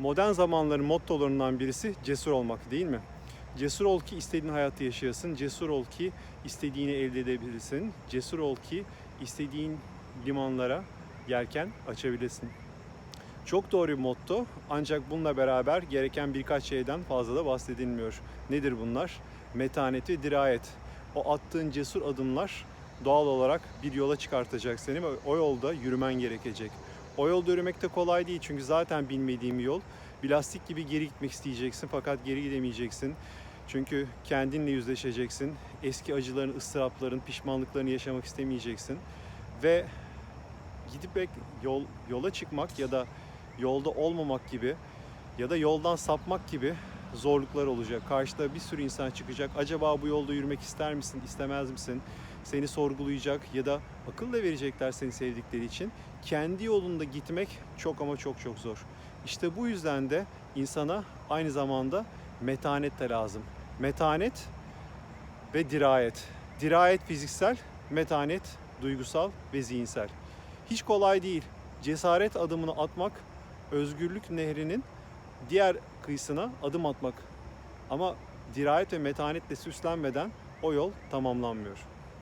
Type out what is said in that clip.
Modern zamanların mottolarından birisi cesur olmak değil mi? Cesur ol ki istediğin hayatı yaşayasın. Cesur ol ki istediğini elde edebilirsin. Cesur ol ki istediğin limanlara yelken açabilesin. Çok doğru bir motto ancak bununla beraber gereken birkaç şeyden fazla da bahsedilmiyor. Nedir bunlar? Metanet ve dirayet. O attığın cesur adımlar doğal olarak bir yola çıkartacak seni ve o yolda yürümen gerekecek. O yolda yürümek de kolay değil çünkü zaten bilmediğim yol. Bir lastik gibi geri gitmek isteyeceksin fakat geri gidemeyeceksin. Çünkü kendinle yüzleşeceksin. Eski acıların, ıstırapların, pişmanlıklarını yaşamak istemeyeceksin. Ve gidip yol yola çıkmak ya da yolda olmamak gibi ya da yoldan sapmak gibi zorluklar olacak. Karşıda bir sürü insan çıkacak. Acaba bu yolda yürümek ister misin, istemez misin? Seni sorgulayacak ya da akıl da verecekler seni sevdikleri için. Kendi yolunda gitmek çok ama çok çok zor. İşte bu yüzden de insana aynı zamanda metanet de lazım. Metanet ve dirayet. Dirayet fiziksel, metanet duygusal ve zihinsel. Hiç kolay değil. Cesaret adımını atmak, özgürlük nehrinin diğer kıyısına adım atmak. Ama dirayet ve metanetle süslenmeden o yol tamamlanmıyor.